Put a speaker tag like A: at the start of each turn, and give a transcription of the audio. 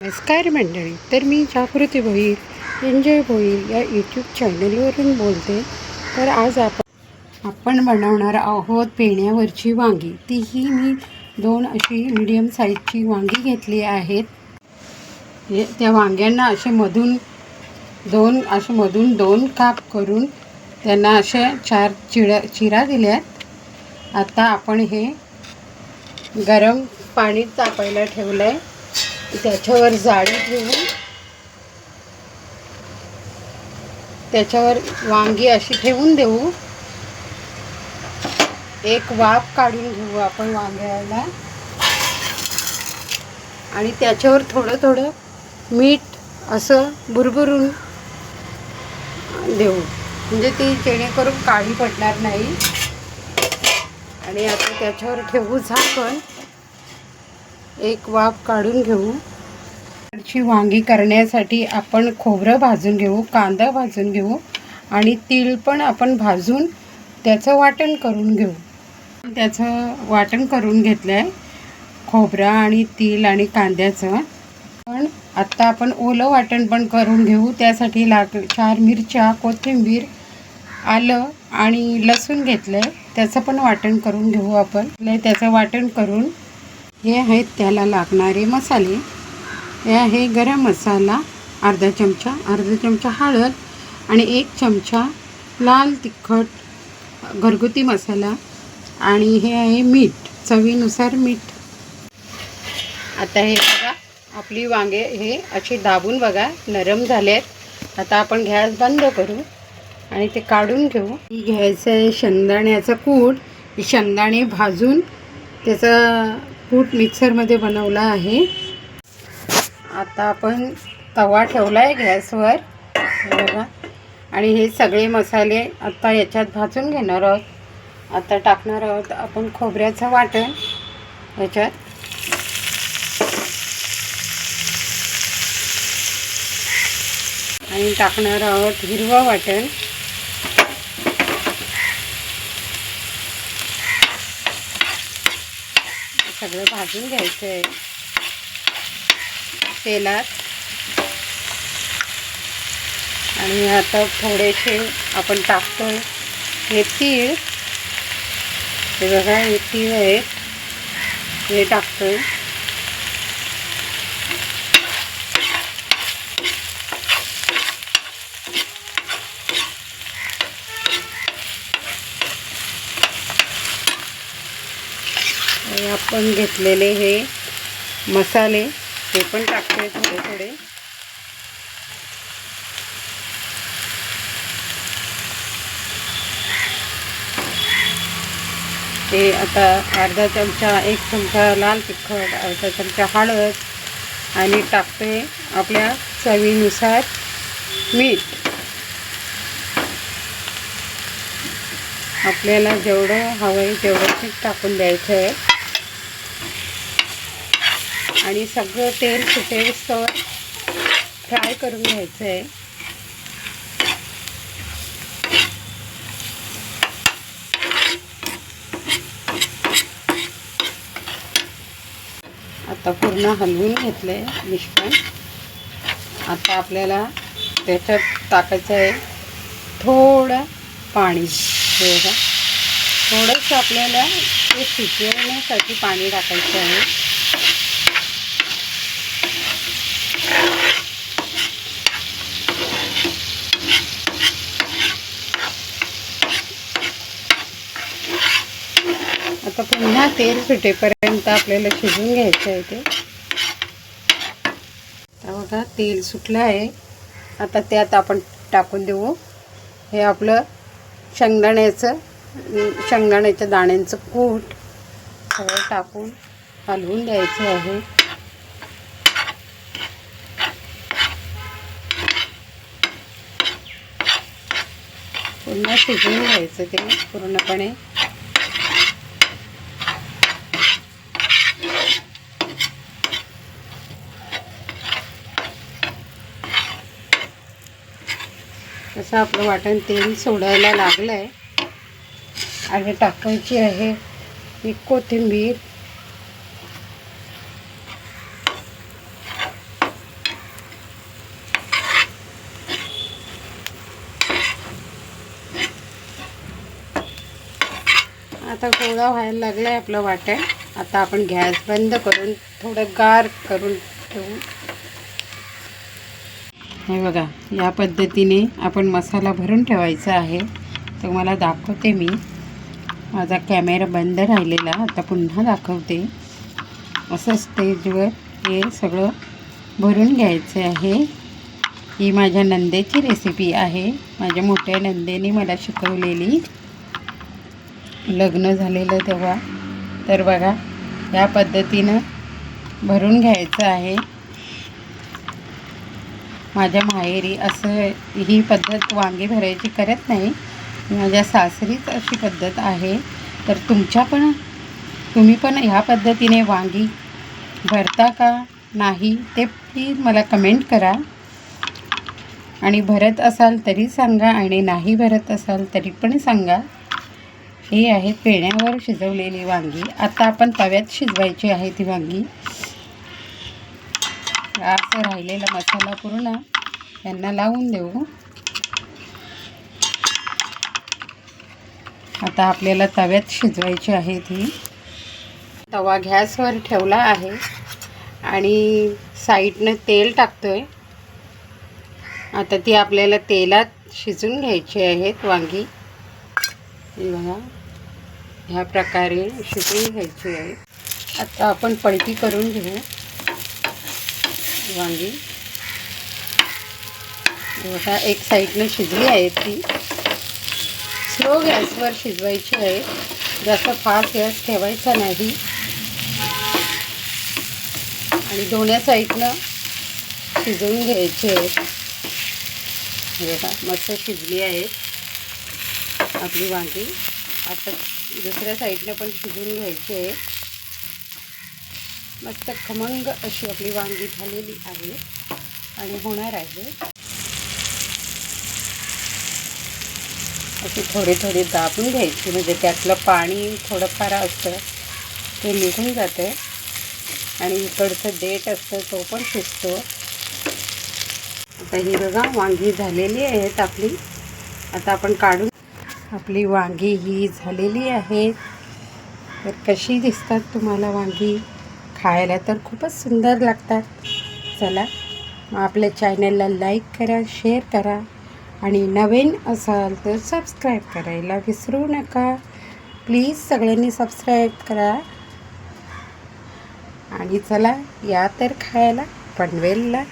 A: नमस्कार मंडळी तर मी जागृती भोईर एन्जॉय भोईर या यूट्यूब चॅनलवरून बोलते. तर आज आपण आपण बनवणार आहोत पेण्यावरची वांगी. तीही मी दोन अशी मिडियम साईजची वांगी घेतली आहेत. हे त्या वांग्यांना असे मधून दोन असे मधून दोन काप करून त्यांना असे चार चिड चिरा दिल्यात. आता आपण हे गरम पाणी तापायला ठेवलं आहे त्याच्यावर जाळी ठेवून त्याच्यावर वांगी अशी ठेवून देऊ. एक वाफ काढून घेऊ आपण वांग्याला. आणि त्याच्यावर थोडं थोडं मीठ असं भुरभुरून देऊ. म्हणजे ती जेणेकरून काळी पडणार नाही. आणि आता त्याच्यावर ठेवू झाकण. एक वाफ काढून घेऊ. ची वांगी करण्यासाठी आपण खोबरं भाजून घेऊ कांदा भाजून घेऊ आणि तीळ पण आपण भाजून त्याचं वाटण करून घेऊ. त्याचं वाटण करून घेतलं आहे खोबरं आणि तीळ आणि कांद्याचं. पण आत्ता आपण ओलं वाटण पण करून घेऊ. त्यासाठी लाग चार मिरच्या कोथिंबीर आलं आणि लसूण घेतलं आहे त्याचं पण वाटण करून घेऊ आपण. त्याचं वाटण करून हे आहेत त्याला लागणारे मसाले. हे आहे गरम मसाला अर्धा चमचा अर्धा चमचा हळद आणि एक चमचा लाल तिखट घरगुती मसाला आणि हे आहे मीठ चवीनुसार मीठ. आता हे बघा आपली वांगे हे अशी दाबून बघा नरम झाले आहेत आता आपण गॅस बंद करू आणि ते काढून घेऊ. ही घ्यायचं आहे शेंगदाण्याचं कूड शेंगदाणे भाजून त्याचा कूट मिक्सरमध्ये बनवला आहे. आता आपण तवा ठेवला आहे गॅसवर बघा. आणि हे सगळे मसाले आता याच्यात भाजून घेणार आहोत. आता टाकणार आहोत आपण खोबऱ्याचं वाटण याच्यात. आणि टाकणार आहोत हिरवं वाटण. सगळं भाजून घ्यायचं आहे तेलात. आणि आता थोडेसे आपण टाकतो हे तीळ. हे बघा हे तीळ आहेत. हे टाकतो आहे आपण घेतलेले हे मसाले हे पण टाकते थोडे थोडे ते आता अर्धा चमचा एक चमचा लाल तिखट अर्धा चमचा हळद आणि टाकते आपल्या चवीनुसार मीठ. आपल्याला जेवढं हवं आहे तेवढं मीठ टाकून द्यायचं आहे आणि सगळं तेल सुटेस्तवर फ्राय करून घ्यायचं आहे आता पूर्ण हलवून घेतलं आहे मिश्रण. आता आपल्याला त्याच्यात टाकायचं आहे थोडं पाणी. थोडंसं आपल्याला ते शिजवण्यासाठी पाणी टाकायचं आहे. आता पुन्हा तेल सुटेपर्यंत आपल्याला शिजून घ्यायचं आहे ते. आता बघा तेल सुटलं आहे. आता त्यात आपण टाकून देऊ. हे आपलं शेंगदाण्याचं शेंगदाण्याच्या दाण्यांचं कूट सगळं टाकून हलवून द्यायचं आहे. पुन्हा शिजवून घ्यायचं ते पूर्णपणे. थोडंसं आपलं वाटण तेल सोडायला लागलं आहे आणि टाकायची आहे ही कोथिंबीर. आता गोळा व्हायला लागला आहे आपलं वाटण. आता आपण गॅस बंद करून थोडं गार करून ठेवू. हे बघा या पद्धतीने आपण मसाला भरून ठेवायचा आहे. तर मला दाखवते मी. माझा कॅमेरा बंद राहिलेला आता पुन्हा दाखवते. असं स्टेजवर हे सगळं भरून घ्यायचं आहे. ही माझ्या नंदेची रेसिपी आहे. माझ्या मोठ्या नंदेने मला शिकवलेली. लग्न झालेलं तेव्हा. तर बघा या पद्धतीनं भरून घ्यायचं आहे. माझ्या माहेरी असं ही पद्धत वांगी भरायची करत नाही. माझ्या सासरीच अशी पद्धत आहे. तर तुमच्या पण तुम्ही पण ह्या पद्धतीने वांगी भरता का? नाही ते प्लीज मला कमेंट करा. आणि भरत असाल तरी सांगा आणि नाही भरत असाल तरी पण सांगा. हे आहे पेण्यावर शिजवलेली वांगी. आता आपण तव्यात शिजवायची आहे ती वांगी. असं राहिलेला मसाला पूर्ण यांना लावून देऊ. आता आपल्याला तव्यात शिजवायची आहे ती तवा गॅसवर ठेवला आहे आणि साईडनं तेल टाकतो आहे आता ती आपल्याला तेलात शिजून घ्यायची आहेत वांगी. बघा ह्या प्रकारे शिजून घ्यायची आहे आता आपण पलटी करून घेऊ. वांगी बघा एक साईडनं शिजली आहे ती. स्लो गॅसवर शिजवायची आहे. जास्त फास्ट गॅस ठेवायचा नाही. आणि दोन्ही साईडनं शिजवून घ्यायचे आहेत बघा मस्त शिजली आहेत आपली वांगी. आता दुसऱ्या साईडनं पण शिजवून घ्यायची आहे. मस्त खमंग अशी आपली वांगी झालेली आहे आणि होणार आहे. अशी थोडी थोडी दाबून घ्यायची म्हणजे त्यातलं पाणी थोडंफार असतं ते निघून जाते. आणि इकडचं देठ असतं तो पण शिजतो. आता ही बघा वांगी झालेली आहेत आपली. आता आपण काढून आपली वांगी ही झालेली आहे. तर कशी दिसतात तुम्हाला वांगी? खायला तर खूपच सुंदर लागतात. चला मग आपल्या चॅनलला लाईक करा शेअर करा आणि नवीन असाल तर सबस्क्राईब करायला विसरू नका. प्लीज सगळ्यांनी सबस्क्राईब करा. आणि चला या तर खायला पनवेलला.